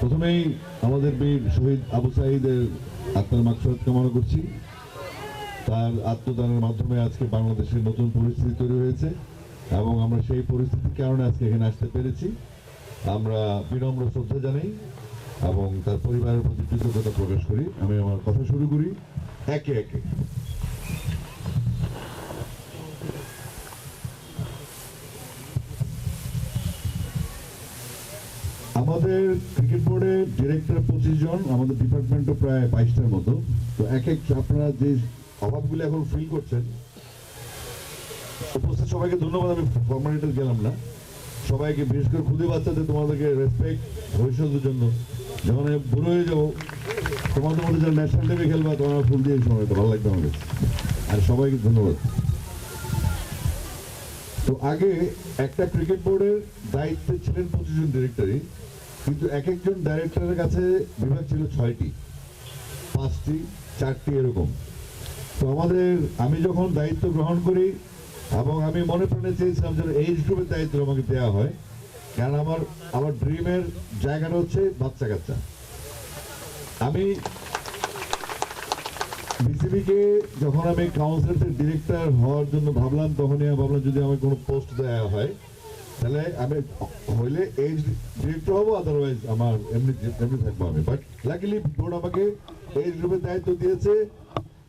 প্রথমেই আমাদের বীর শহীদ আবু সাহিদের আত্মার মাকসাদ কামনা করছি। তার আত্মদানের মাধ্যমে আজকে বাংলাদেশের নতুন পরিস্থিতি তৈরি হয়েছে এবং আমরা সেই পরিস্থিতির কারণে আজকে এখানে আসতে পেরেছি। আমরা বিনম্র শ্রদ্ধা জানাই এবং তার পরিবারের প্রতি কৃতজ্ঞতা প্রকাশ করি। আমি আমার কথা শুরু করি। একে একে। আমাদের ক্রিকেট বোর্ডের ডিরেক্টর পঁচিশ জন, আমাদের ডিপার্টমেন্টও প্রায় বাইশটার মতো। তো এক এক আপনারা যে অভাবগুলো এখন ফিল করছেন, উপস্থিত সবাইকে ধন্যবাদ, আমি ফর্মালিটি গেলাম না। সবাইকে বিশেষ করে খুদে বাচ্চাদের তোমাদেরকে রেসপেক্ট ভবিষ্যতের জন্য। যখন আমি বুড়ো হয়ে যাব, তোমাদের মধ্যে যারা ন্যাশনাল টিমে খেলবা তোমরা ফুল দিয়ে সময়টা ভালো লাগবে আমাদের। আর সবাইকে ধন্যবাদ। তো আগে একটা ক্রিকেট বোর্ডের দায়িত্বে ছিলেন পঁচিশ জন ডিরেক্টরই কিন্তু এক একজন ডাইরেক্টরের কাছে বিভাগ ছিল ছয়টি। পাঁচটি, চারটি এরকম। তো আমাদের, আমি যখন দায়িত্ব গ্রহণ করি এবং আমি মনে প্রাণে চেয়েছিলাম যেন এইজ গ্রুপের দায়িত্ব আমাকে দেওয়া হয় কারণ আমার আমার ড্রিমের জায়গাটা হচ্ছে বাচ্চা কাচ্চা আমি বিসিবিকে যখন আমি কাউন্সিলের ডিরেক্টর হওয়ার জন্য ভাবলাম, তখনই ভাবলাম যদি আমার কোনো পোস্ট দেওয়া হয় তাহলে আমি হইলে এই ডিরেক্টর হব আদারওয়াইজ আমার এমনি এমনি থাকব আমি। বাট লাকিলি বোর্ড আমাকে এইজ গ্রুপের দায়িত্ব দিয়েছে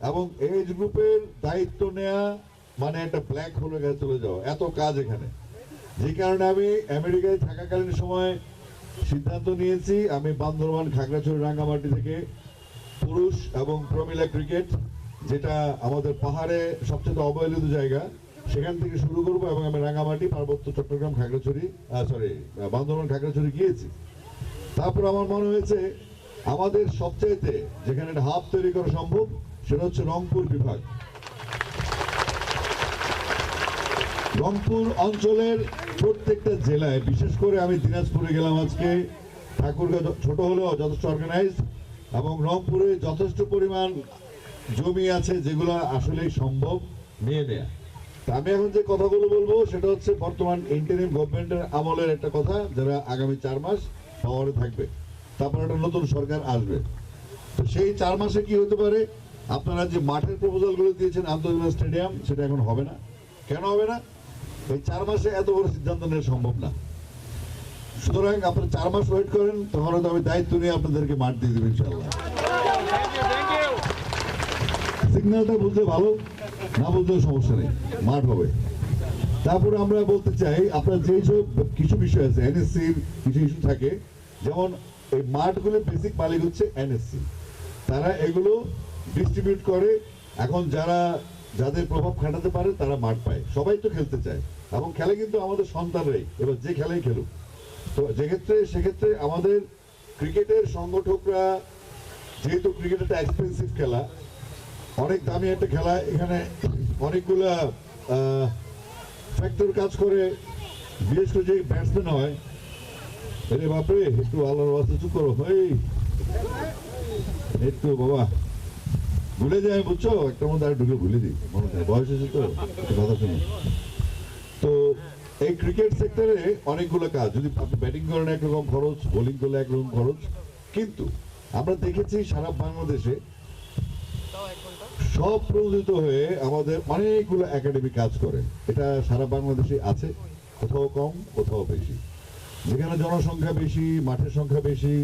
এবং এইজ গ্রুপের দায়িত্ব নেওয়া মানে একটা ব্ল্যাক হোলে গেছে চলে যাওয়া, এত কাজ এখানে। যে কারণে আমি আমেরিকায় থাকাকালীন সময় সিদ্ধান্ত নিয়েছি, আমি বান্দরবান খাগড়াছড়ি রাঙ্গামাটি থেকে পুরুষ এবং প্রমিলা ক্রিকেট, যেটা আমাদের পাহাড়ে সবচেয়ে অবহেলিত জায়গা। সেখান থেকে শুরু করব এবং আমি রাঙামাটি পার্বত্য চট্টগ্রাম, খাগড়াছড়ি সরি বান্দরবান, খাগড়াছড়ি গিয়েছি। তারপর আমার মনে হয়েছে, আমাদের সবচাইতে যেখানে একটা হাব তৈরি করা সম্ভব, সেটা হচ্ছে রংপুর বিভাগ। রংপুর অঞ্চলের প্রত্যেকটা জেলায়, বিশেষ করে আমি দিনাজপুরে গেলাম আজকে, ঠাকুরগাঁ ছোট হলেও যথেষ্ট অর্গানাইজ এবং রংপুরে যথেষ্ট পরিমাণ জমি আছে যেগুলো আসলেই সম্ভব, নিয়ে নেয়া। আমি এখন যে কথাগুলো বলব সেটা হচ্ছে বর্তমান ইন্টারিম গভর্নমেন্টের আমলের একটা কথা যারা আগামী চার মাস পাওয়ারে থাকবে। তারপর একটা নতুন সরকার আসবে। তো সেই চার মাসে কি হতে পারে? আপনারা যে মাঠের প্রপোজালগুলো দিয়েছেন আন্তর্জাতিক স্টেডিয়াম সেটা এখন হবে না। কেন হবে না? এই চার মাসে এত বড় সিদ্ধান্ত নেওয়া সম্ভব না। সুতরাং আপনারা চার মাস ওয়েট করেন তখন হয়তো আমি দায়িত্ব নিয়ে আপনাদেরকে মাঠ দিয়ে দেবো ইনশাল্লাহ সিগন্যালটা বুঝতে ভালো। না সমস্যা নেই, মাঠ হবে। তারপরে আমরা বলতে চাই, আপনার যেই সব কিছু বিষয় আছে এনএসসির কিছু ইস্যু থাকে, যেমন এই মাঠগুলো বেসিক মালিক হচ্ছে এনএসসি তারা এগুলো ডিস্ট্রিবিউট করে, এখন যারা, যাদের প্রভাব খাটাতে পারে, তারা মাঠ পায়। সবাই তো খেলতে চায়, এবং খেলে কিন্তু আমাদের সন্তানরাই, এবার যে খেলাই খেলুক। তো যেক্ষেত্রে, সেক্ষেত্রে আমাদের ক্রিকেটের সংগঠকরা, যেহেতু ক্রিকেট একটা এক্সপেন্সিভ খেলা অনেক দামি একটা খেলা। এখানে অনেকগুলা ফ্যাক্টর কাজ করে। বিশেষ করে যে ব্যাটসম্যান হয়। আরে বাপরে, একটু আল্লাহর বাস্তে চুপ করো। এই একটু বাবা। ভুলে যায়, বুঝছ? একটা মধ্যে আর ঢুকে ভুলে দিই। মনে হয় বয়স হয়েছে তো কথা শুনি। তো এই ক্রিকেট সেক্টরে অনেকগুলো কাজ। যদি আপনি ব্যাটিং করেন একরকম খরচ বোলিং করলে একরকম খরচ। কিন্তু আমরা দেখেছি সারা বাংলাদেশে সব প্রযোজিত হয়ে আমাদের অনেকগুলো একাডেমি কাজ করে। এটা সারা বাংলাদেশে আছে, কোথাও কম, কোথাও বেশি। যেখানে জনসংখ্যা বেশি, মাঠের সংখ্যা বেশি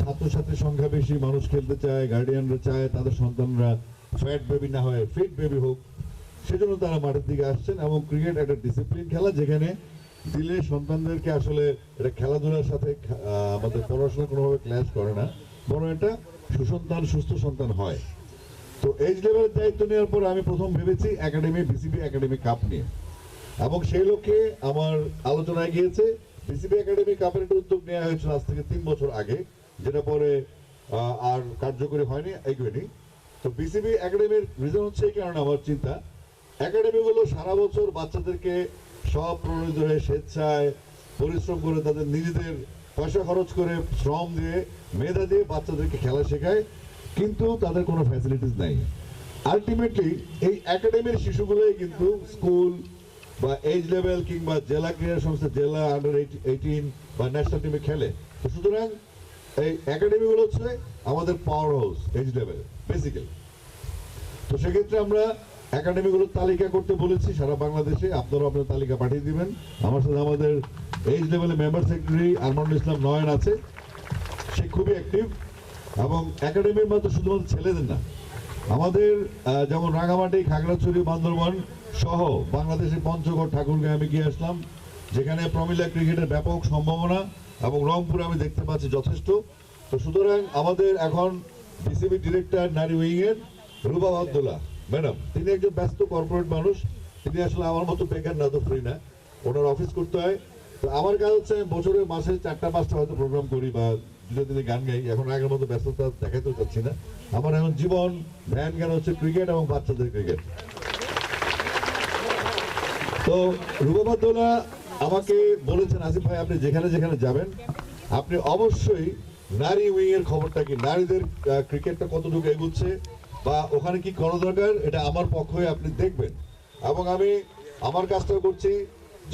ছাত্রছাত্রীর সংখ্যা বেশি, মানুষ খেলতে চায় গার্ডিয়ানরা চায়, তাদের সন্তানরা ফ্যাট বেবি না হয় ফিট বেবি হোক, সেজন্য তারা মাঠের দিকে আসছেন এবং ক্রিকেট একটা ডিসিপ্লিন খেলা যেখানে দিলে সন্তানদেরকে আসলে এটা খেলাধুলার সাথে আমাদের পড়াশোনা কোনোভাবে ক্লাস করে না। বরং এটা সুসন্তান, সুস্থ সন্তান হয়। তো এইচ লেভেলের দায়িত্ব নেওয়ার পর আমি প্রথম ভেবেছি একাডেমি বিসিবি একাডেমি কাপ নিয়ে। এবং সেই লক্ষ্যে আমার আলোচনায় গিয়েছে। বিসিবি একাডেমি কাপের একটা উদ্যোগ নেওয়া হয়েছিল আজ থেকে তিন বছর আগে, যেটা পরে আর কার্যকরী হয়নি, এগোয়নি। তো বিসিবি একাডেমির রিজন হচ্ছে এই কারণে আমার চিন্তা। একাডেমিগুলো সারা বছর বাচ্চাদেরকে সব প্রণোদিত হয়ে স্বেচ্ছায় পরিশ্রম করে তাদের নিজেদের পয়সা খরচ করে শ্রম দিয়ে, মেধা দিয়ে বাচ্চাদেরকে খেলা শেখায়। কিন্তু তাদের কোনো ফ্যাসিলিটিস নাই। আলটিমেটলি এই একাডেমির শিশুগুলোই কিন্তু স্কুল বা এজ লেভেল কিংবা জেলা ক্রীড়া সংস্থা, জেলা আন্ডার এইটিন বা ন্যাশনাল টিমে খেলে। তো সুতরাং এই একাডেমিগুলো হচ্ছে আমাদের power house age level basically তো সেক্ষেত্রে আমরা একাডেমিগুলোর তালিকা করতে বলেছি, সারা বাংলাদেশে আপনারা আপনার তালিকা পাঠিয়ে দিবেন। আমার সাথে আমাদের এইচ লেভেলে মেম্বার সেক্রেটারি আরমানুল ইসলাম নয়ন আছে। সে খুবই অ্যাক্টিভ এবং একাডেমির মাত্র শুধুমাত্র ছেলেদের না, আমাদের যেমন রাঙামাটি, খাগড়াছড়ি, বান্দরবান সহ বাংলাদেশের পঞ্চগড় ঠাকুরগাঁয়ে আমি গিয়ে আসলাম, যেখানে প্রমিলা ক্রিকেটের ব্যাপক সম্ভাবনা এবং রংপুরে আমি দেখতে পাচ্ছি যথেষ্ট। তো সুতরাং আমাদের এখন বিসিবি ডিরেক্টর নারী উইংয়ের রুবা আবদুল্লাহ। ম্যাডাম, তিনি একজন ব্যস্ত কর্পোরেট মানুষ, তিনি আসলে আমার মতো বেকার না তো ফ্রি না, ওনার অফিস করতে হয়। তো আমার কাজ হচ্ছে বছরে মাসে চারটা, পাঁচটা হয়তো প্রোগ্রাম করি বা দুটো দিনে গান গাই, এখন আগের মতো ব্যস্ততা দেখাতেও চাচ্ছি না। আমার এখন জীবন, ধ্যান, গান হচ্ছে ক্রিকেট এবং বাচ্চাদের ক্রিকেট তো রূপবাদ্দোলা আমাকে বলেছেন, আসিফ ভাই, আপনি যেখানে যেখানে যাবেন, আপনি অবশ্যই নারী উইং এর খবরটা কি, নারীদের ক্রিকেটটা কতটুকু এগুচ্ছে বা ওখানে কি করা দরকার, এটা আমার পক্ষ হয়ে আপনি দেখবেন। এবং আমি আমার কাজটা করছি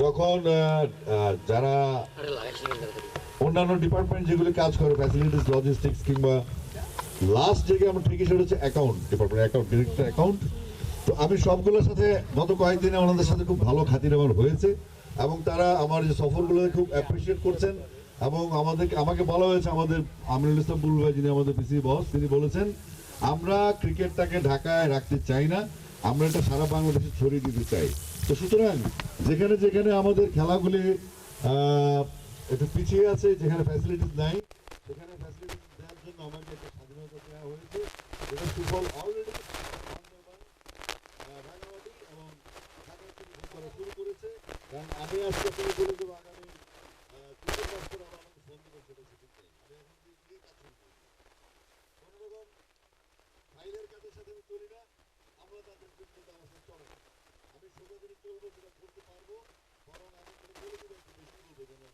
যখন যারা অন্যান্য ডিপার্টমেন্ট যেগুলি কাজ করে ফ্যাসিলিটিস লজিস্টিক্স কিংবা লাস্ট জায়গায় আমরা ঠিকই সেটা হচ্ছে account department account director account তো আমি সবগুলোর সাথে গত কয়েকদিনে ওনাদের সাথে খুব ভালো খাতির আমার হয়েছে এবং তারা আমার যে সফরগুলো খুব অ্যাপ্রিসিয়েট করছেন এবং আমাদের, আমাকে বলা হয়েছে আমাদের আমিনুল ইসলাম বুলু ভাই যিনি আমাদের পিসি বস তিনি বলেছেন, আমরা ক্রিকেটটাকে ঢাকায় রাখতে চাই না, আমরা এটা সারা বাংলাদেশে ছড়িয়ে দিতে চাই। তো সুতরাং যেখানে যেখানে আমাদের খেলাগুলি একটু পিছিয়ে আছে, যেখানে ফ্যাসিলিটিস নাই সেখানে ফ্যাসিলিটিস দেওয়ার জন্য আমাকে একটা স্বাধীনতা দেওয়া হয়েছে। এটা সুফল অলরেডি এবং করা শুরু করেছে। কারণ আমি আজকে শুরু করে দেবো, আগামী সেটা আমি চলি না। আমরা তাদের করে যেটা করতে পারব। বরং আমি বলে দেবো বেশি বলব যেন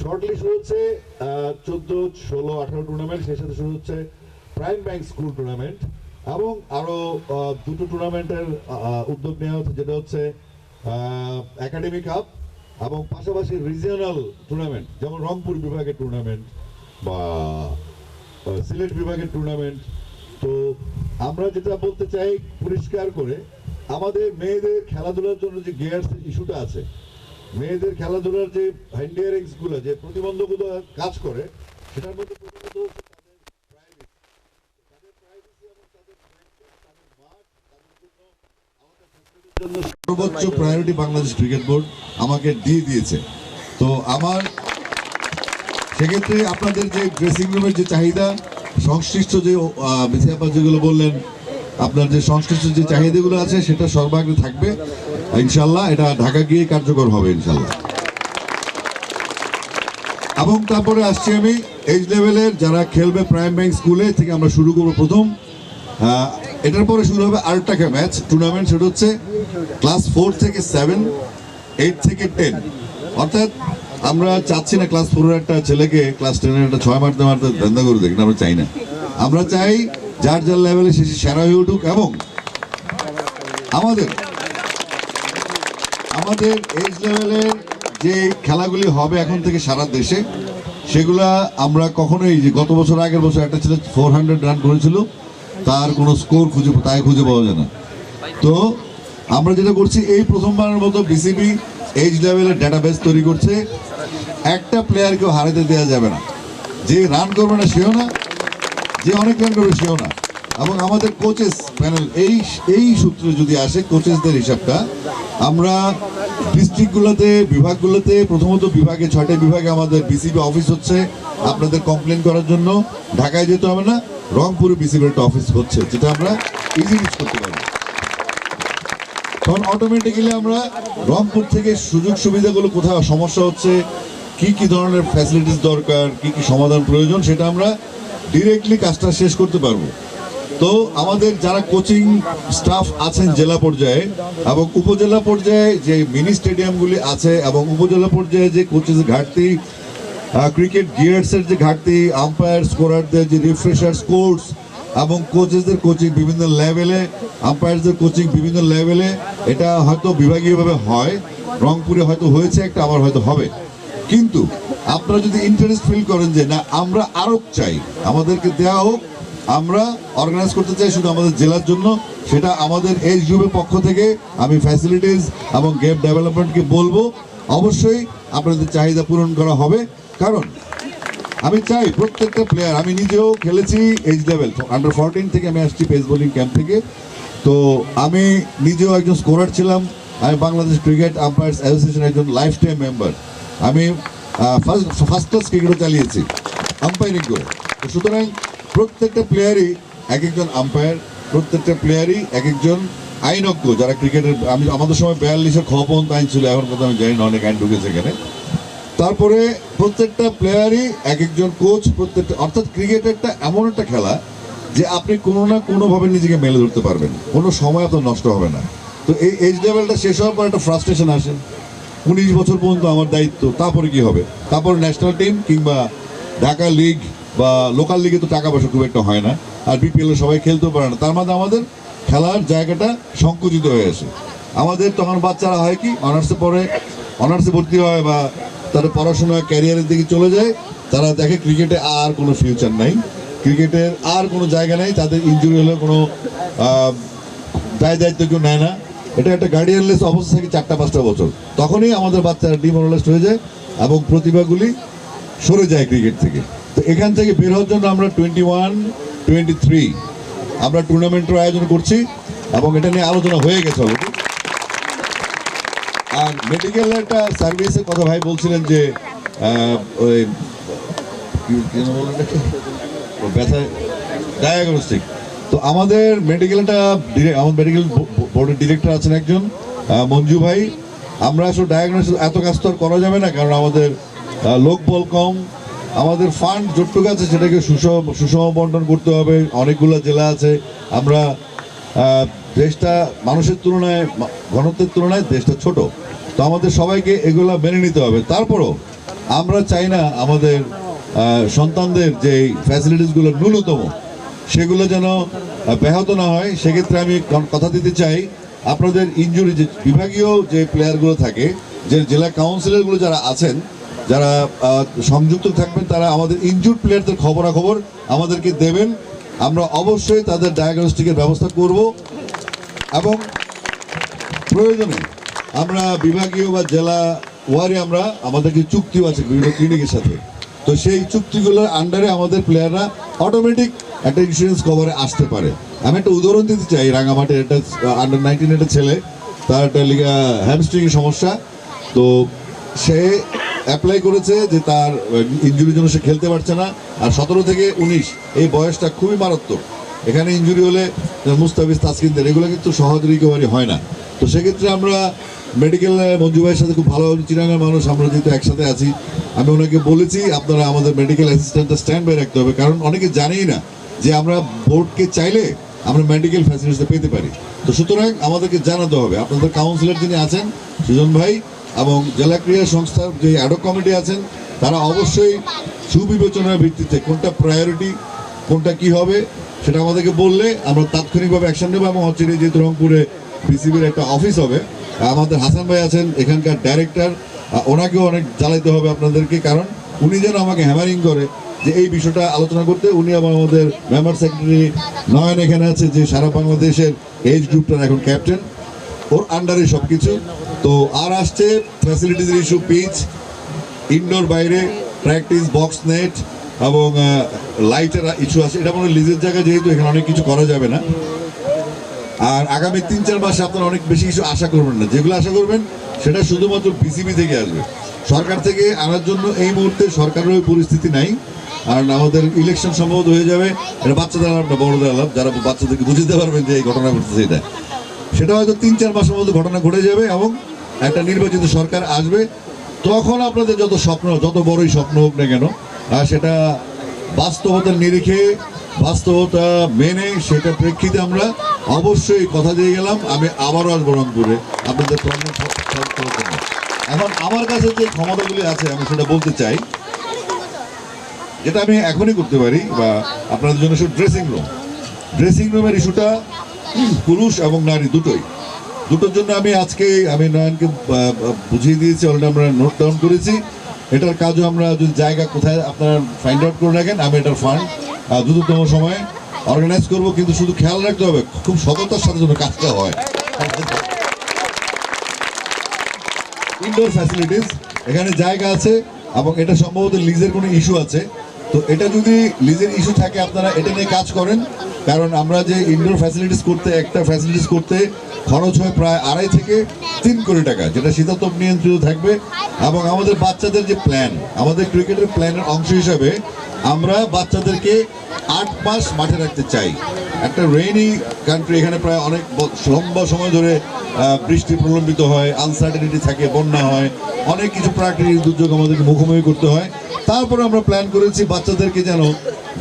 আর যেটা হচ্ছে চোদ্দ ষোলো আঠারো টুর্নামেন্ট সেই সাথে শুরু হচ্ছে প্রাইম ব্যাংক স্কুল টুর্নামেন্ট এবং আরও আহ, দুটো টুর্নামেন্টের উদ্যোগ নেওয়া হচ্ছে যেটা হচ্ছে একাডেমি কাপ এবং পাশাপাশি রিজিয়নাল টুর্নামেন্ট যেমন রংপুর বিভাগের টুর্নামেন্ট বা সিলেট বিভাগের টুর্নামেন্ট তো আমরা যেটা বলতে চাই পরিষ্কার করে, আমাদের মেয়েদের খেলাধুলার জন্য যে গিয়ার্স ইস্যুটা আছে, মেয়েদের খেলাধুলার যে হ্যান্ডিয়ারিংসগুলো, যে প্রতিবন্ধকতা কাজ করে, সেটার মধ্যে জন্য সর্বোচ্চ প্রায়োরিটি বাংলাদেশ ক্রিকেট বোর্ড আমাকে দিয়ে দিয়েছে। তো আমার সেক্ষেত্রে আপনাদের যে ড্রেসিং রুমের যে চাহিদা, সংশ্লিষ্ট যে বিসিআপা যেগুলো বললেন, আপনার যে সংশ্লিষ্ট যে চাহিদাগুলো আছে, সেটা সর্বাগ্রে থাকবে। ইনশাল্লাহ এটা ঢাকা গিয়ে কার্যকর হবে ইনশাল্লাহ এবং তারপরে আসছি আমি এইচ লেভেলের যারা খেলবে প্রাইম ব্যাংক স্কুলে থেকে আমরা শুরু করব প্রথম। এটার পরে শুরু হবে আরেকটা ম্যাচ টুর্নামেন্ট সেটা হচ্ছে ক্লাস ফোর থেকে সেভেন এইট থেকে টেন অর্থাৎ আমরা চাচ্ছি না ক্লাস ফোরের একটা ছেলেকে ক্লাস টেনের একটা ছয় মারতে মারতে ধান্দা করে দেখি আমরা চাই না। আমরা চাই যার যার লেভেলে শেষে সেরা হয়ে উঠুক এবং আমাদের আমাদের এজ লেভেলে যে খেলাগুলি হবে এখন থেকে সারা দেশে, সেগুলা আমরা কখনোই যে গত বছর আগের বছর একটা ছেলে ফোর হান্ড্রেড রান করেছিল তার কোনো স্কোর খুঁজে তাই খুঁজে পাওয়া যায় না। তো আমরা যেটা করছি, এই প্রথমবারের মতো বিসিবি এইচ লেভেলের ডাটাবেস তৈরি করছে। একটা প্লেয়ারকেও হারাতে দেওয়া যাবে না। যে রান করবে না, সেও না। যে অনেক রান করবে, সেও না। এবং আমাদের কোচেস প্যানেল এই এই সূত্রে যদি আসে কোচেসদের হিসাবটা, আমরা ডিস্ট্রিক্টগুলোতে বিভাগগুলোতে, প্রথমত বিভাগে, ছয়টা বিভাগে আমাদের বিসিবি অফিস হচ্ছে আপনাদের কমপ্লেন করার জন্য। ঢাকায় যেতে হবে না। রংপুরে বিসিবির একটা অফিস হচ্ছে, যেটা আমরা ইজি ইউজ করতে পারব তখন অটোমেটিক্যালি আমরা রংপুর থেকে সুযোগ সুবিধাগুলো কোথাও সমস্যা হচ্ছে, কি কি ধরনের ফ্যাসিলিটিস দরকার, কি কি সমাধান প্রয়োজন, সেটা আমরা ডিরেক্টলি কাজটা শেষ করতে পারব। তো আমাদের যারা কোচিং স্টাফ আছেন জেলা পর্যায়ে এবং উপজেলা পর্যায়ে যে মিনি স্টেডিয়ামগুলি আছে এবং উপজেলা পর্যায়ে যে কোচেস ঘাটতি ক্রিকেট গিয়ার্সের যে ঘাটতি আম্পায়ার স্কোরারদের যে রিফ্রেশার্স কোর্স এবং কোচেসদের কোচিং বিভিন্ন লেভেলে আম্পায়ারদের কোচিং বিভিন্ন লেভেলে এটা হয়তো বিভাগীয়ভাবে হয়, রংপুরে হয়তো হয়েছে একটা, আবার হয়তো হবে। কিন্তু আপনারা যদি ইন্টারেস্ট ফিল করেন যে, না, আমরা আরও চাই, আমাদেরকে দেওয়া হোক, আমরা অর্গানাইজ করতে চাই শুধু আমাদের জেলার জন্য, সেটা আমাদের এই যুবের পক্ষ থেকে আমি ফ্যাসিলিটিস এবং গেম ডেভেলপমেন্টকে বলব। অবশ্যই আপনাদের চাহিদা পূরণ করা হবে। কারণ আমি চাই প্রত্যেকটা প্লেয়ার আমি নিজেও খেলেছি এইচ লেভেল আন্ডার ফোরটিন থেকে আমি আসছি পেস বোলিং ক্যাম্প থেকে। তো আমি নিজেও একজন স্কোরার ছিলাম, আমি বাংলাদেশ ক্রিকেট আম্পায়ার্স অ্যাসোসিয়েশন একজন লাইফ টাইম মেম্বার আমি ফার্স্ট ফার্স্ট ক্লাস ক্রিকেটও চালিয়েছি আম্পায়ারিং করে। সুতরাং প্রত্যেকটা প্লেয়ারই এক একজন আম্পায়ার প্রত্যেকটা প্লেয়ারই এক একজন আইনজ্ঞ, যারা ক্রিকেটের আমি, আমাদের সময় বিয়াল্লিশের খপন আইন ছিল, এখন কথা আমি জানি না, অনেক আইন ঢুকেছে এখানে। তারপরে প্রত্যেকটা প্লেয়ারই এক একজন কোচ প্রত্যেকটা অর্থাৎ ক্রিকেট একটা এমন একটা খেলা যে আপনি কোনো না কোনোভাবে নিজেকে মেলে ধরতে পারবেন। কোনো সময় আপনার নষ্ট হবে না। তো এই এজ লেভেলটা শেষ হওয়ার পর একটা ফ্রাস্ট্রেশন আসে। উনিশ বছর পর্যন্ত আমার দায়িত্ব, তারপরে কি হবে? তারপর ন্যাশনাল টিম কিংবা ঢাকা লিগ বা লোকাল লিগে তো টাকা পয়সা খুব একটা হয় না। আর বিপিএল সবাই খেলতেও পারে না। তার মধ্যে আমাদের খেলার জায়গাটা সংকুচিত হয়ে আসে। আমাদের তখন বাচ্চারা হয় কি অনার্সে পরে অনার্সে ভর্তি হয় বা তারা পড়াশোনা ক্যারিয়ারের দিকে চলে যায়, তারা দেখে ক্রিকেটে আর কোনো ফিউচার নাই। ক্রিকেটের আর কোনো জায়গা নেই, তাদের ইনজুরি হলে কোনো দায় দায়িত্ব কেউ নেয় না। এটা একটা গার্ডিয়ানলেস অবস্থা থেকে চারটা, পাঁচটা বছর। তখনই আমাদের বাচ্চারা ডিমোরালাইজড হয়ে যায় এবং প্রতিভাগুলি সরে যায় ক্রিকেট থেকে। তো এখান থেকে বের হওয়ার জন্য আমরা টোয়েন্টি ওয়ান টোয়েন্টি থ্রি আমরা টুর্নামেন্টের আয়োজন করছি এবং এটা নিয়ে আলোচনা হয়ে গেছে অলরেডি। আর মেডিকেল একটা সার্ভিসের কথা ভাই বলছিলেন যে ওই ব্যথা ডায়াগনস্টিক তো আমাদের মেডিকেলটা আমাদের মেডিকেল বোর্ডের ডিরেক্টর আছেন একজন মঞ্জু ভাই। আমরা আসলে ডায়াগনোসিস এত কাজ তো আর করা যাবে না, কারণ আমাদের লোকবল কম। আমাদের ফান্ড যতটুকু আছে সেটাকে সুষম সুষম বন্টন করতে হবে। অনেকগুলো জেলা আছে। আমরা দেশটা মানুষের তুলনায় ঘনত্বের তুলনায় দেশটা ছোট। তো আমাদের সবাইকে এগুলা মেনে নিতে হবে। তারপরও আমরা চাই না আমাদের সন্তানদের যে ফ্যাসিলিটিসগুলো ন্যূনতম, সেগুলো যেন ব্যাহত না হয়। সেক্ষেত্রে আমি কথা দিতে চাই, আপনাদের ইনজুরি যে বিভাগীয় যে প্লেয়ারগুলো থাকে, যে জেলা কাউন্সিলরগুলো যারা আছেন, যারা সংযুক্ত থাকবেন, তারা আমাদের ইনজুর্ড প্লেয়ারদের খবরাখবর আমাদেরকে দেবেন। আমরা অবশ্যই তাদের ডায়াগনস্টিকের ব্যবস্থা করব এবং প্রয়োজনে আমরা বিভাগীয় বা জেলা ওয়ারে আমরা আমাদের কিছু চুক্তিও আছে বিভিন্ন ক্লিনিকের সাথে। তো সেই চুক্তিগুলোর আন্ডারে আমাদের প্লেয়াররা অটোমেটিক একটা ইন্স্যুরেন্স কভারে আসতে পারে। আমি একটা উদাহরণ দিতে চাই রাঙামাটির একটা আন্ডার নাইনটিন একটা ছেলে, তার একটা লিগা হ্যামস্ট্রিং সমস্যা। তো সে অ্যাপ্লাই করেছে যে তার ইঞ্জুরির জন্য সে খেলতে পারছে না। আর সতেরো থেকে উনিশ, এই বয়সটা খুবই মারাত্মক। এখানে ইঞ্জুরি হলে মুস্তাফিজ, তাসকিনদের, এগুলো কিন্তু সহজ রিকভারি হয় না। তো সেক্ষেত্রে আমরা মেডিকেল মঞ্জু ভাইয়ের সাথে খুব ভালো চিরাঙ্গার মানুষ, আমরা যেহেতু একসাথে আছি, আমি ওনাকে বলেছি, আপনারা আমাদের মেডিকেল অ্যাসিস্ট্যান্টটা স্ট্যান্ড বাই রাখতে হবে, কারণ অনেকে জানেই না যে আমরা বোর্ডকে চাইলে আমরা মেডিকেল ফ্যাসিলিটিস পেতে পারি। তো সুতরাং আমাদেরকে জানাতে হবে। আপনাদের কাউন্সিলর যিনি আছেন, সুজন ভাই, এবং জেলা ক্রীড়া সংস্থার যে অ্যাডক কমিটি আছেন, তারা অবশ্যই সুবিবেচনার ভিত্তিতে কোনটা প্রায়োরিটি কোনটা কি হবে, সেটা আমাদেরকে বললে আমরা তাৎক্ষণিকভাবে অ্যাকশন নেব, এবং হচ্ছে যেহেতু রংপুরে বিসিবির একটা অফিস হবে আমাদের হাসান ভাই আছেন, এখানকার ডাইরেক্টর ওনাকেও অনেক জ্বালাইতে হবে আপনাদেরকে, কারণ উনি যেন আমাকে হ্যামারিং করে যে এই বিষয়টা আলোচনা করতে, উনি আবার আমাদের মেম্বার সেক্রেটারি নয়ন এখানে আছে, যে সারা বাংলাদেশের এজ গ্রুপটার এখন ক্যাপ্টেন ওর আন্ডারে সব কিছু তো আর আসছে ফ্যাসিলিটিজের ইস্যু পিচ ইনডোর বাইরে প্র্যাকটিস বক্স নেট এবং লাইটের ইস্যু আছে। এটা মনে লিজের জায়গায় যেহেতু এখানে অনেক কিছু করা যাবে না। আর আগামী তিন, চার মাসে আপনারা অনেক বেশি কিছু আশা করবেন না। যেগুলো আশা করবেন, সেটা শুধুমাত্র বিসিবি থেকে আসবে। সরকার থেকে আনার জন্য এই মুহূর্তে সরকারের ওই পরিস্থিতি নাই। আর আমাদের ইলেকশন সম্ভবত হয়ে যাবে। এটা বাচ্চাদের আলাপ না, বড়দের আলাপ। যারা বাচ্চাদেরকে বুঝতে পারবেন যে এই ঘটনা ঘটতেছে এটা। সেটা হয়তো তিন, চার মাসের মধ্যে ঘটনা ঘটে যাবে এবং একটা নির্বাচিত সরকার আসবে। তখন আপনাদের যত স্বপ্ন, যত বড়ই স্বপ্ন হোক না কেন, আর সেটা বাস্তবতার নিরিখে, বাস্তবতা মেনে সেটা প্রেক্ষিতে আমরা অবশ্যই কথা দিয়ে গেলাম, আমি আবারও আসব রংপুরে। আপনাদের এখন আমার কাছে যে ক্ষমতাগুলি আছে, আমি সেটা বলতে চাই। যেটা আমি এখনই করতে পারি, বা আপনাদের জন্য শুধু ড্রেসিং রুম ড্রেসিং রুমের ইস্যুটা পুরুষ এবং নারী দুটোই। দুটোর জন্য আমি আজকে, আমি নয়নকে বুঝিয়ে দিয়েছি অলরেডি আমরা নোট ডাউন করেছি। এটার কাজও আমরা যদি জায়গা কোথায় আপনারা ফাইন্ড আউট করে রাখেন, আমি এটার ফান্ড দ্রুততম সময়ে অর্গানাইজ করব, কিন্তু শুধু খেয়াল রাখতে হবে, খুব সততার সাথে যেন কাজটা হয়। ইনডোর ফ্যাসিলিটিস এখানে জায়গা আছে, এবং এটা সম্ভবত লিজের কোনো ইস্যু আছে। তো এটা যদি লিজের ইস্যু থাকে, আপনারা এটা নিয়ে কাজ করেন, কারণ আমরা যে ইনডোর ফ্যাসিলিটিস করতে, একটা ফ্যাসিলিটিস করতে খরচ হয় প্রায় আড়াই থেকে তিন কোটি টাকা, যেটা শীতাতপ নিয়ন্ত্রিত থাকবে এবং আমাদের বাচ্চাদের যে প্ল্যান আমাদের ক্রিকেটের প্ল্যানের অংশ হিসাবে আমরা বাচ্চাদেরকে আট মাস মাঠে রাখতে চাই। একটা রেইনি কান্ট্রি এখানে প্রায় অনেক লম্বা সময় ধরে বৃষ্টি প্রলম্বিত হয় আনসার্টেনিটি থাকে, বন্যা হয়, অনেক কিছু প্রাকৃতিক দুর্যোগ আমাদেরকে মুখোমুখি করতে হয়। তারপরে আমরা প্ল্যান করেছি বাচ্চাদেরকে যেন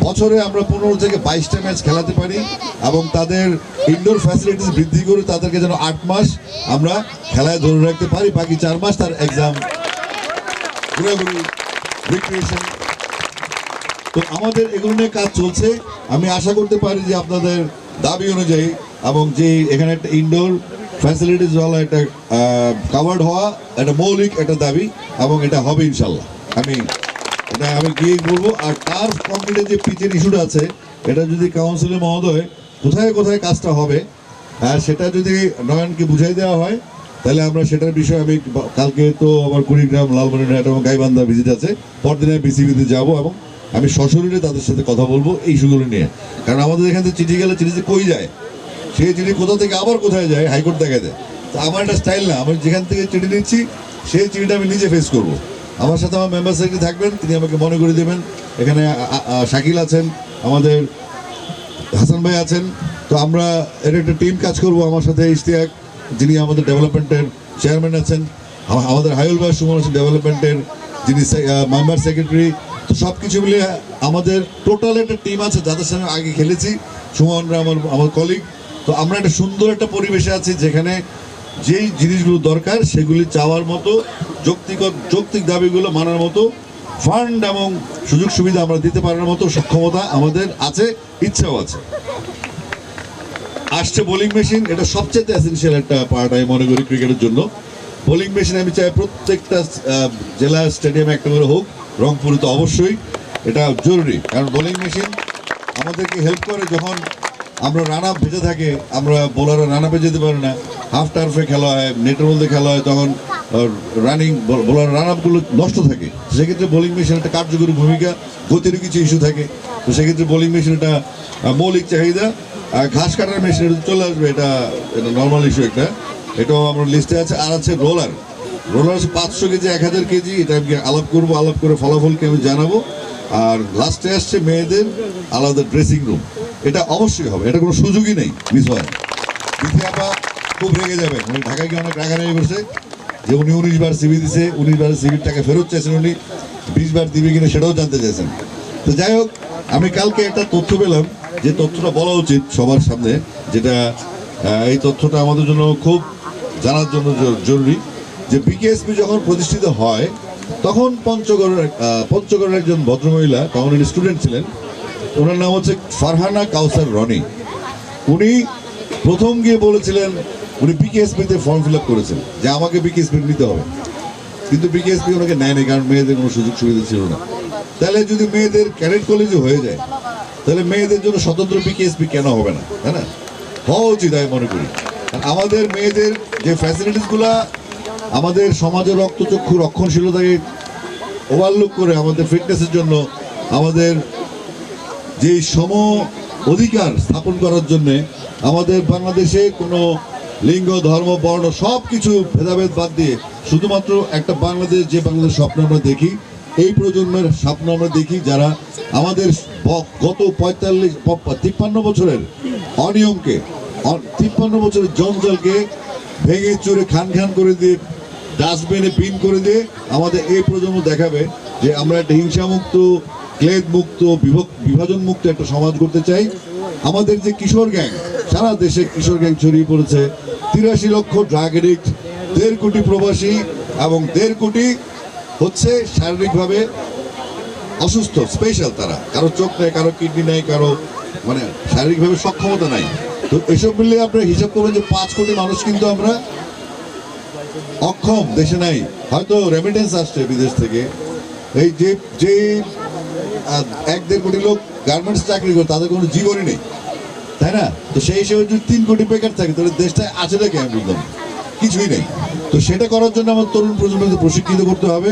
বছরে আমরা পনেরো থেকে বাইশটা ম্যাচ খেলাতে পারি এবং তাদের ইনডোর ফ্যাসিলিটিস বৃদ্ধি করে তাদেরকে যেন আট মাস আমরা খেলায় ধরে রাখতে পারি। বাকি চার মাস তার এক্সাম তো আমাদের এগুলো নিয়ে কাজ চলছে। আমি আশা করতে পারি যে আপনাদের দাবি অনুযায়ী এবং যে এখানে একটা ইনডোর ফ্যাসিলিটিস ওয়ালা একটা কাভার্ড হওয়া, একটা মৌলিক একটা দাবি এবং এটা হবে ইনশাল্লাহ। আমি এটা আমি গিয়ে বলব, আর তার কংক্রিটের যে পিচের ইস্যুটা আছে, এটা যদি কাউন্সিলের মহোদয় কোথায় কোথায় কাজটা হবে, আর সেটা যদি নয়নকে বুঝাই দেওয়া হয়, তাহলে আমরা সেটার বিষয়ে আমি কালকে তো আমার কুড়িগ্রাম লালমনিরহাট এবং গাইবান্ধা ভিজিট আছে, পরদিনে বিসিবিতে যাব এবং আমি সশরীরে তাদের সাথে কথা বলব এই ইস্যুগুলো নিয়ে। কারণ আমাদের এখান থেকে চিঠি গেলে চিঠি যে কই যায়? সেই চিঠি কোথা থেকে আবার কোথায় যায়? হাইকোর্ট দেখা দেয়। তো আমার একটা স্টাইল না, আমি যেখান থেকে চিঠি নিচ্ছি, সেই চিঠিটা আমি নিজে ফেস করব। আমার সাথে আমার মেম্বার সেক্রেটারি থাকবেন? তিনি আমাকে মনে করে দেবেন। এখানে শাকিল আছেন, আমাদের হাসান ভাই আছেন। তো আমরা, এর একটা টিম কাজ করব আমার সাথে, ইশতিয়াক, যিনি আমাদের ডেভেলপমেন্টের চেয়ারম্যান আছেন। আমাদের হায়ুল ভাই, সুমন আছেন ডেভেলপমেন্টের যিনি মেম্বার সেক্রেটারি তো সব কিছু মিলে আমাদের টোটাল একটা টিম আছে, যাদের সঙ্গে আগে খেলেছি। সুমনরা আমার আমার কলিগ তো আমরা একটা সুন্দর একটা পরিবেশে আছি, যেখানে যেই জিনিসগুলো দরকার, সেগুলি চাওয়ার মতো যৌক্তিক যৌক্তিক দাবিগুলো মানার মতো ফান্ড এবং সুযোগ সুবিধা আমরা দিতে পারার মতো সক্ষমতা আমাদের আছে, ইচ্ছাও আছে। আসছে বোলিং মেশিন এটা সবচেয়ে এসেন্সিয়াল একটা পার্ট আমি মনে করি ক্রিকেটের জন্য। বোলিং মেশিন আমি চাই প্রত্যেকটা জেলা স্টেডিয়ামে একটা করে হোক, রংপুরে তো অবশ্যই, এটা জরুরি। কারণ বোলিং মেশিন আমাদেরকে হেল্প করে যখন আমরা রান আপ ভেজে থাকে, আমরা বোলাররা রান আপে যেতে পারি না। হাফ টার্ফে খেলা হয় নেটের মধ্যে খেলা হয় তখন রানিং বোলার রান আপগুলো নষ্ট থাকে। সেক্ষেত্রে বোলিং মেশিন একটা কার্যকরী ভূমিকা গতির কিছু ইস্যু থাকে। তো সেক্ষেত্রে বোলিং মেশিন আহ, মৌলিক চাহিদা আর ঘাস কাটার মেশিন এটা চলে আসবে এটা এটা নর্মাল ইস্যু একটা। এটাও আমার লিস্টে আছে আর আছে রোলার রোলার পাঁচশো কেজি এক হাজার কেজি এটা আমি আলাপ করব আলাপ করে ফলাফলকে আমি জানাব। আর লাস্টে আসছে মেয়েদের আলাদা ড্রেসিং রুম এটা অবশ্যই হবে এটা কোনো সুযোগই নেই মিস হয় আপা খুব রেগে যাবে। উনি ঢাকায় গিয়ে অনেক রাগারাগি করছে। যে উনি উনিশ বার সিবি দিছে, উনিশ বার সিবির টাকা ফেরত চাইছেন উনি, বিশ বার দিবে কিনা সেটাও জানতে চাইছেন। তো যাই হোক, আমি কালকে একটা তথ্য পেলাম, যে তথ্যটা বলা উচিত সবার সামনে, যেটা এই তথ্যটা আমাদের জন্য খুব জানার জন্য জরুরি, যে বিকেএসপি যখন প্রতিষ্ঠিত হয়, তখন পঞ্চগড়ের পঞ্চগড়ের একজন ভদ্রমহিলা, তখন উনি স্টুডেন্ট ছিলেন, ওনার নাম হচ্ছে ফারহানা কাউসার রনি। উনি প্রথম গিয়ে বলেছিলেন উনি বিকেএসপিতে ফর্ম ফিল আপ করেছেন। যে আমাকে বিকেএসপি নিতে হবে। কিন্তু বিকেএসপি ওনাকে নেয়নি, কারণ মেয়েদের কোনো সুযোগ সুবিধা ছিল না। তাহলে যদি মেয়েদের ক্যাডেট কলেজে হয়ে যায়, তাহলে মেয়েদের জন্য স্বতন্ত্র বিকেএসপি কেন হবে না? তাই না? হওয়া উচিত, আমি মনে করি। আমাদের মেয়েদের যে ফ্যাসিলিটিসগুলা আমাদের সমাজের রক্তচক্ষু রক্ষণশীলতাকে ওভারলুক করে আমাদের ফিটনেসের জন্য, আমাদের যে সম অধিকার স্থাপন করার জন্যে, আমাদের বাংলাদেশে কোনো লিঙ্গ, ধর্ম, বর্ণ সব কিছু ভেদাভেদ বাদ দিয়ে শুধুমাত্র একটা বাংলাদেশ, যে বাংলাদেশ স্বপ্ন আমরা দেখি, এই প্রজন্মের স্বপ্ন আমরা দেখি যারা আমাদের গত পঁয়তাল্লিশ তিপ্পান্ন বছরের অনিয়মকে তিপ্পান্ন বছরের জঞ্জালকে ভেঙে চুরে খান খান করে দিয়ে, ডাস্টবিনে পিন করে দিয়ে আমাদের এই প্রজন্ম দেখাবে যে আমরা একটা হিংসামুক্ত ক্লেদ মুক্ত বিভাজন মুক্ত একটা সমাজ করতে চাই। আমাদের যে কিশোর গ্যাং, সারা দেশে কিশোর গ্যাং ছড়িয়ে পড়েছে। তিরাশি লক্ষ ড্রাগ এডিক্ট, দেড় কোটি প্রবাসী এবং দেড় কোটি হচ্ছে শারীরিকভাবে অসুস্থ স্পেশাল তারা। কারও চোখ নেই, কারও কিডনি নেই, কারও মানে শারীরিকভাবে সক্ষমতা নাই। তো এসব মিলিয়ে আপনার হিসাব করবেন যে পাঁচ কোটি মানুষ কিন্তু আমরা অক্ষম, দেশে নাই। হয়তো রেমিটেন্স আসছে বিদেশ থেকে। এই যে যে এক দেড় কোটি লোক গার্মেন্টস চাকরি করে, তাদের কোনো জীবনই নেই। তাই না? তো সেই হিসেবে যদি তিন কোটি বেকার থাকে, তাহলে দেশটায় আছে নাকি আমি বুঝলাম কিছুই নেই। তো সেটা করার জন্য আমাদের তরুণ প্রজন্মকে প্রশিক্ষিত করতে হবে।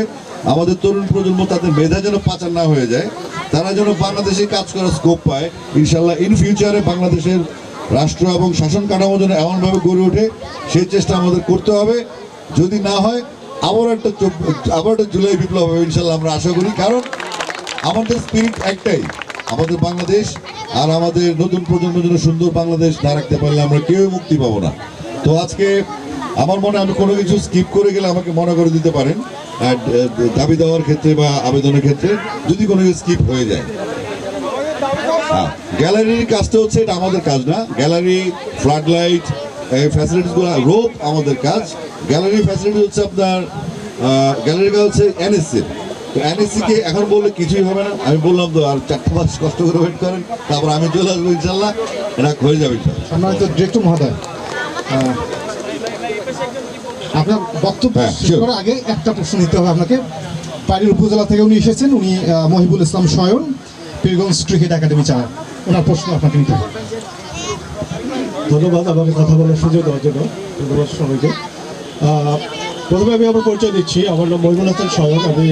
আমাদের তরুণ প্রজন্ম তাদের মেধা যেন পাচার না হয়ে যায়, তারা যেন বাংলাদেশে কাজ করার স্কোপ পায়। ইনশাল্লাহ ইন ফিউচারে বাংলাদেশের রাষ্ট্র এবং শাসন কাঠামো যেন এমনভাবে গড়ে ওঠে সেই চেষ্টা আমাদের করতে হবে। যদি না হয়, আবার একটা আবার একটা জুলাই বিপ্লব হবে ইনশাল্লাহ আমরা আশা করি। কারণ আমাদের স্পিরিট একটাই আমাদের বাংলাদেশ আর আমাদের নতুন প্রজন্মের জন্য সুন্দর বাংলাদেশ না রাখতে পারলে আমরা কেউ মুক্তি পাবো না। তো আজকে আমার মনে আমি কোনো কিছু স্কিপ করে গেলে আমাকে মনে করে দিতে পারেন দাবি দেওয়ার ক্ষেত্রে বা আবেদনের ক্ষেত্রে যদি কোনো কিছু স্কিপ হয়ে যায়। গ্যালারির কাজটা হচ্ছে এটা আমাদের কাজ না। গ্যালারি ফ্লাড লাইট এই ফ্যাসিলিটিসগুলো রোপ আমাদের কাজ। গ্যালারি ফ্যাসিলিটি হচ্ছে আপনার গ্যালারি কাজ হচ্ছে এনএসসি তো এনএসসি কে এখন বললে কিছুই হবে না। আমি বললাম তো আর চারটা মাস কষ্ট করে ওয়েট করেন তারপর আমি চলে আসব ইনশাল্লাহ। এটা হয়ে যাবে ইনশাল্লাহ। সম্মানিত ডিরেক্টর মহোদয় আপনার বক্তব্য হ্যাঁ, করার আগে একটা প্রশ্ন নিতে হবে আপনাকে। পাইল উপজেলা থেকে উনি এসেছেন উনি মহিবুল ইসলাম স্বয়ন পীরগঞ্জ ক্রিকেট একাডেমি চালান ওনার প্রশ্ন আপনাকে নিতে হবে। ধন্যবাদ আমাকে কথা বলার সুযোগ দেওয়ার জন্য। ধন্যবাদ সবাইকে। প্রথমে আমি আমার পরিচয় দিচ্ছি। আমার নাম মহিমুল হাসান সয়ন আমি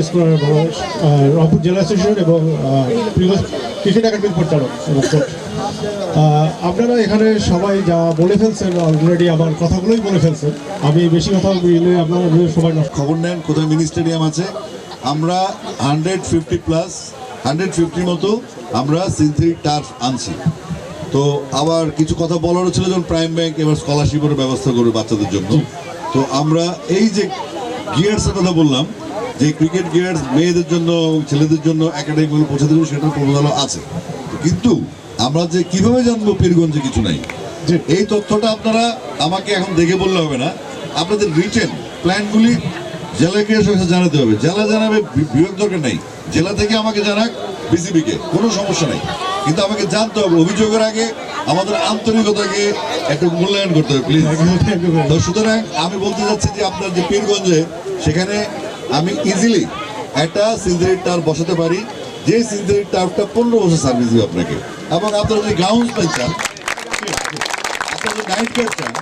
এক্সপ্লোরার বাংলাদেশ রংপুর জেলা অ্যাসোসিয়েশন এবং ক্রিকেট একাডেমির পরিচালক আপনারা এখানে সবাই যা বলে ফেলছেন অলরেডি আমার কথাগুলোই বলে ফেলছেন। আমি বেশি কথা বলে আপনারা সবাই খবর নেন কোথায় মিনি স্টেডিয়াম আছে? আমরা হান্ড্রেড ফিফটি প্লাস হান্ড্রেড ফিফটির মতো আমরা সিনথেটিক টার্ফ আনছি। তো আবার কিছু কথা বলারও ছিল যেমন প্রাইম ব্যাংক এবার স্কলারশিপের ব্যবস্থা করবে বাচ্চাদের জন্য। তো আমরা এই যে গিয়ার্সের কথা বললাম যে ক্রিকেট গিয়ার্স মেয়েদের জন্য এবং ছেলেদের জন্য একাডেমিগুলো পৌঁছে দেবে সেটার প্রবণতা আছে। কিন্তু আমরা যে কীভাবে জানব পীরগঞ্জে কিছু নাই? যে এই তথ্যটা আপনারা আমাকে এখন দেখে বললে হবে না। আপনাদের রিটেন প্ল্যানগুলি জেলা সংস্থা জানাতে হবে। জেলা জানাবে বি- বিভাগ দরকার নাই। জেলা থেকে আমাকে জানাক বিসিবিকে। কোনো সমস্যা নাই। কিন্তু আমাকে জানতে হবে। অভিযোগের আগে আমাদের আন্তরিকতাকে একটু মূল্যায়ন করতে হবে প্লিজ তো সুতরাং আমি বলতে চাচ্ছি যে আপনার যে পীরগঞ্জে, সেখানে আমি ইজিলি একটা সিনজারি টার বসাতে পারি। যে সিনজারি টার্ফটা পনেরো বছর সার্ভিস দিবে আপনাকে। এবং আপনারা যদি গ্রাউন্ডস চান আপনাদের নাইট ক্যাপ চান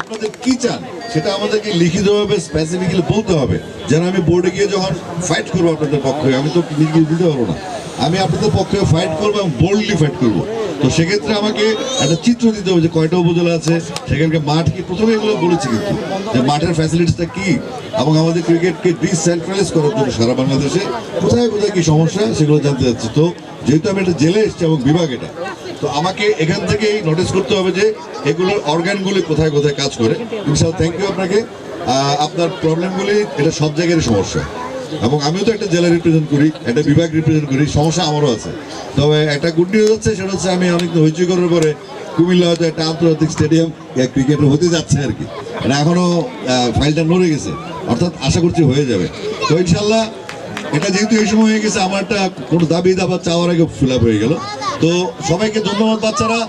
আপনাদের কি চান, সেটা আমাদেরকে লিখিতভাবে স্পেসিফিক্যালি বলতে হবে। যেন আমি বোর্ডে গিয়ে যখন ফাইট করব আপনাদের পক্ষে, আমি তো নিজে দিতে পারব না। আমি আপনাদের পক্ষে ফাইট করব এবং বোল্ডলি ফাইট করব। তো সেক্ষেত্রে আমাকে একটা চিত্র দিতে হবে যে কয়টা উপজেলা আছে, সেখানকার মাঠ কি? প্রথমে এগুলো বলেছি কিন্তু, যে মাঠের ফ্যাসিলিটিসটা কি এবং আমাদের ক্রিকেটকে ডিসেন্ট্রালাইজ করার জন্য সারা বাংলাদেশে কোথায় কোথায় কি সমস্যা সেগুলো জানতে চাচ্ছি। তো যেহেতু আমি একটা জেলে এসেছি এবং বিভাগ এটা, তো আমাকে এখান থেকেই নোটিস করতে হবে যে এগুলোর অর্গানগুলি কোথায় কোথায় কাজ করে। ইনশাল্লাহ থ্যাংক ইউ আপনাকে। আপনার প্রবলেমগুলি এটা সব জায়গারই সমস্যা। এবং আমিও তো একটা জেলা রিপ্রেজেন্ট করি, একটা বিভাগ রিপ্রেজেন্ট করি, সমস্যা আমারও আছে। তবে একটা গুড নিউজ হচ্ছে, সেটা হচ্ছে আমি অনেক হইচই করার পরে কুমিল্লা হয়তো একটা আন্তর্জাতিক স্টেডিয়াম ক্রিকেটের হতে যাচ্ছে আর কি। এটা এখনও ফাইলটা নড়ে গেছে। অর্থাৎ আশা করছি হয়ে যাবে। তো ইনশাল্লাহ এটা যেহেতু এই সময় হয়ে গেছে আমারটা কোনো দাবি দাবা চাওয়ার আগে ফিল হয়ে গেল। তো সবাইকে ধন্যবাদ বাচ্চারা।